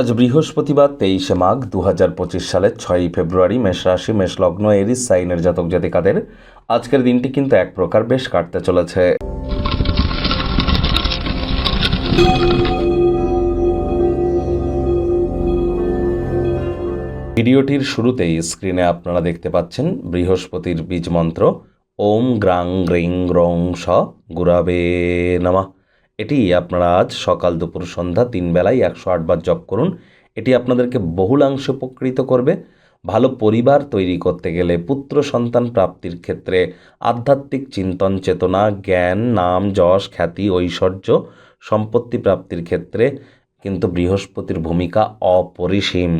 আজ বৃহস্পতিবার তেইশে মাঘ দু হাজার পঁচিশ সালের ছয়ই ফেব্রুয়ারি মেষ রাশি, মেষ লগ্ন, এরিস, সাইনের জাতক জাতিকাদের আজকের দিনটি কিন্তু এক প্রকার বেশ কাটতে চলেছে। ভিডিওটির শুরুতেই স্ক্রিনে আপনারা দেখতে পাচ্ছেন বৃহস্পতির বীজ মন্ত্র, ওম গ্রাং গ্রিং গ্রং স গুরাবে নামা। এটি আপনারা আজ সকাল দুপুর সন্ধ্যা তিন বেলায় একশো আটবার জপ করুন। এটি আপনাদেরকে বহুলাংশ উপকৃত করবে। ভালো পরিবার তৈরি করতে গেলে পুত্র সন্তান প্রাপ্তির ক্ষেত্রে আধ্যাত্মিক চিন্তন চেতনা, জ্ঞান, নাম, যশ, খ্যাতি, ঐশ্বর্য, সম্পত্তি প্রাপ্তির ক্ষেত্রে কিন্তু বৃহস্পতির ভূমিকা অপরিসীম।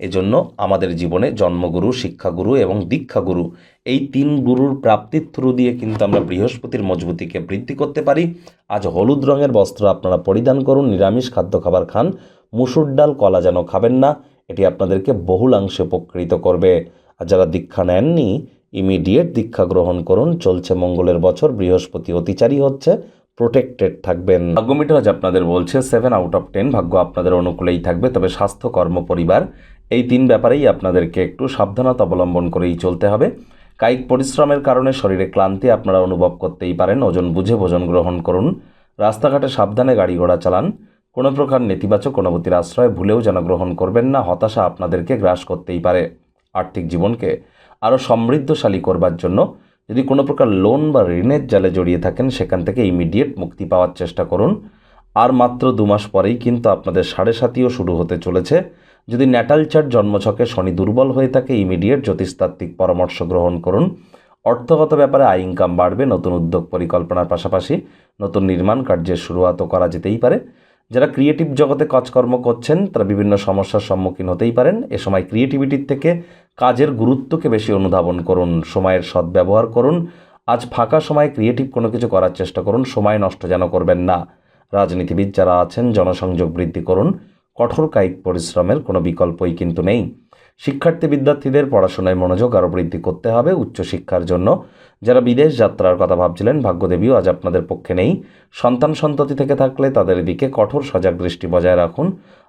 এজন্য আমাদের জীবনে জন্মগুরু, শিক্ষাগুরু এবং দীক্ষাগুরু, এই তিন গুরুর প্রাপ্তির থ্রু দিয়ে কিন্তু আমরা বৃহস্পতির মজবুতিকে বৃদ্ধি করতে পারি। আজ হলুদ রঙের বস্ত্র আপনারা পরিধান করুন, নিরামিষ খাদ্য খাবার খান, মুসুর ডাল, কলা যেন খাবেন না, এটি আপনাদেরকে বহুলাংশে উপকৃত করবে। আর যারা দীক্ষা নেননি, ইমিডিয়েট দীক্ষা গ্রহণ করুন। চলছে মঙ্গলের বছর, বৃহস্পতি অতিচারী হচ্ছে প্রোটেক্টেড থাকবেন। ভাগ্যমিটার আজ আপনাদের বলছে সেভেন আউট অফ টেন ভাগ্য আপনাদের অনুকূলেই থাকবে, তবে স্বাস্থ্য, কর্ম, পরিবার এই তিন ব্যাপারেই আপনাদেরকে একটু সাবধানতা অবলম্বন করেই চলতে হবে। কায়িক পরিশ্রমের কারণে শরীরে ক্লান্তি আপনারা অনুভব করতেই পারেন, ওজন বুঝে ভোজন গ্রহণ করুন, রাস্তাঘাটে সাবধানে গাড়ি ঘোড়া চালান, কোনো প্রকার নেতিবাচক অনুভূতির আশ্রয় ভুলেও যেন গ্রহণ করবেন না, হতাশা আপনাদেরকে গ্রাস করতেই পারে। আর্থিক জীবনকে আরও সমৃদ্ধশালী করবার জন্য যদি কোনো প্রকার লোন বা ঋণের জালে জড়িয়ে থাকেন, সেখান থেকে ইমিডিয়েট মুক্তি পাওয়ার চেষ্টা করুন। আর মাত্র দু মাস পরেই কিন্তু আপনাদের সাড়ে সাতিও শুরু হতে চলেছে। যদি ন্যাটাল চার্ট জন্মছকে শনি দুর্বল হয়ে থাকে ইমিডিয়েট জ্যোতিষতাত্ত্বিক পরামর্শ গ্রহণ করুন। অর্থগত ব্যাপারে আয় ইনকাম বাড়বে, নতুন উদ্যোগ পরিকল্পনার পাশাপাশি নতুন নির্মাণ কার্যের শুরুয়াতও করা যেতেই পারে। যারা ক্রিয়েটিভ জগতে কাজকর্ম করছেন, তারা বিভিন্ন সমস্যার সম্মুখীন হতেই পারেন। এ সময় ক্রিয়েটিভিটির থেকে কাজের গুরুত্বকে বেশি অনুধাবন করুন, সময়ের সদ্ব্যবহার করুন, আজ ফাঁকা সময় ক্রিয়েটিভ কোনো কিছু করার চেষ্টা করুন, সময় নষ্ট যেন করবেন না। রাজনীতিবিদ যারা আছেন, জনসংযোগ বৃদ্ধি করুন, কঠোর কায়িক পরিশ্রমের কোনো বিকল্পই কিন্তু নেই। শিক্ষার্থী বিদ্যার্থীদের পড়াশোনায় মনোযোগ আরও বৃদ্ধি করতে হবে উচ্চশিক্ষার জন্য। যারা বিদেশ যাত্রার কথা ভাবছিলেন, ভাগ্যদেবীও আজ আপনাদের পক্ষে নেই। সন্তান সন্ততি থেকে থাকলে তাদের দিকে কঠোর সজাগ দৃষ্টি বজায় রাখুন।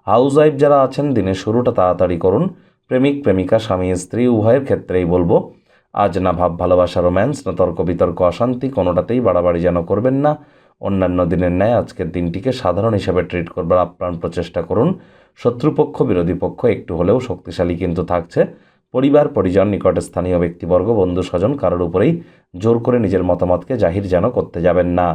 হাউস ওয়াইফ যারা আছেন, দিনের শুরুটা তাড়াতাড়ি করুন। প্রেমিক, প্রেমিকা, স্বামী, স্ত্রী, উভয়ের ক্ষেত্রেই বলব, আজ না ভাব, ভালোবাসা রোম্যান্স না তর্ক, বিতর্ক, অশান্তি, কোনোটাতেই বাড়াবাড়ি যেন করবেন না। অন্যান্য দিনের ন্যায় আজকের দিনটিকে সাধারণ হিসাবে ট্রিট করবার আপ্রাণ প্রচেষ্টা করুন। শত্রুপক্ষ, বিরোধী পক্ষ একটু হলেও শক্তিশালী কিন্তু থাকছে। পরিবার, পরিজন, নিকটে স্থানীয় ব্যক্তিবর্গ বন্ধু স্বজন কারোর উপরেই জোর করে নিজের মতামতকে জাহির যেন করতে যাবেন না।